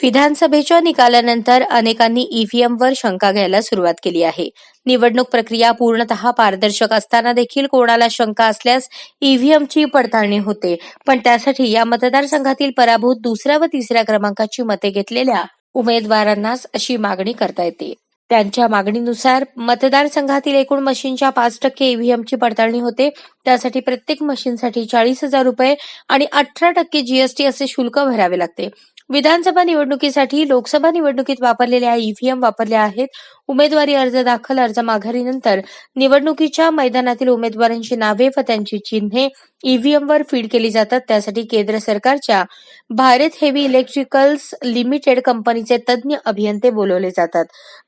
विधानसभेच्या निकालानंतर अनेकांनी ईव्हीएमवर शंका घ्यायला सुरुवात केली आहे. निवडणूक प्रक्रिया पूर्णतः पारदर्शक असताना देखील कोणाला शंका असल्यास ईव्हीएमची पडताळणी होते. पण त्यासाठी या मतदारसंघातील पराभूत दुसऱ्या व तिसऱ्या क्रमांकाची मते घेतलेल्या उमेदवारांनाच अशी मागणी करता येते. त्यांच्या मागणीनुसार मतदारसंघातील एकूण मशीनच्या पाच टक्के ईव्हीएमची पडताळणी होते. त्यासाठी प्रत्येक मशीनसाठी चाळीस हजार रुपये आणि अठरा टक्के जीएसटी असे शुल्क भरावे लागते. विधानसभा निवडणुकीसाठी लोकसभा निवडणुकीत वापरलेल्या ईव्हीएम वापरल्या आहेत. उमेदवारी अर्ज दाखल अर्ज माघारीनंतर निवडणुकीच्या मैदानातील उमेदवारांची नावे व त्यांची चिन्हे ईव्हीएमवर फीड केली जातात. त्यासाठी केंद्र सरकारच्या भारत हेवी इलेक्ट्रिकल्स लिमिटेड कंपनीचे तज्ज्ञ अभियंते बोलवले जातात.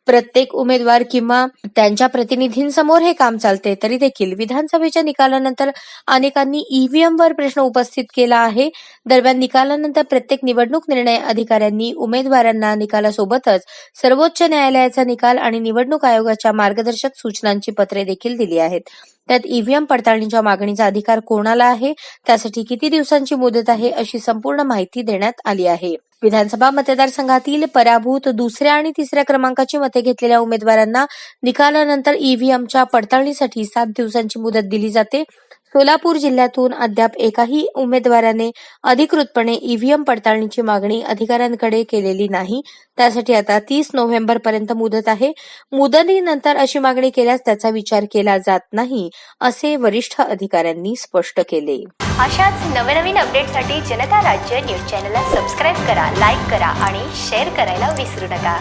प्रत्येक उमेदवार किंवा त्यांच्या प्रतिनिधींसमोर हे काम चालते तरी देखील विधानसभेच्या निकालानंतर अनेकांनी ईव्हीएम वर प्रश्न उपस्थित केला आहे. दरम्यान निकालानंतर प्रत्येक निवडणूक निर्णय अधिकाऱ्यांनी उमेदवारांना निकालासोबतच सर्वोच्च न्यायालयाचा निकाल आणि निवडणूक आयोगाच्या मार्गदर्शक सूचनांची पत्रे देखील दिली आहेत. त्यात ईव्हीएम पडताळणीच्या मागणीचा अधिकार कोणाला आहे? त्यासाठी किती दिवसांची मुदत आहे अशी संपूर्ण माहिती देण्यात आली आहे. विधानसभा मतदारसंघातील पराभूत दुसऱ्या आणि तिसऱ्या क्रमांकाची मते घेतलेल्या उमेदवारांना निकालानंतर ईव्हीएमच्या पडताळणीसाठी सात दिवसांची मुदत दिली जाते. सोलापूर जिल्ह्यातून अद्याप एकाही उमेदवाराने अधिकृतपणे ईव्हीएम पडताळणीची मागणी अधिकाऱ्यांकडे केलेली नाही. त्यासाठी आता तीस नोव्हेंबर पर्यंत मुदत आहे. मुदतीनंतर अशी मागणी केल्यास त्याचा विचार केला जात नाही असे वरिष्ठ अधिकाऱ्यांनी स्पष्ट केले. अशाच नवनवीन अपडेटसाठी जनता राज्य न्यूज चॅनलला सबस्क्राईब करा लाईक करा आणि शेअर करायला विसरू नका.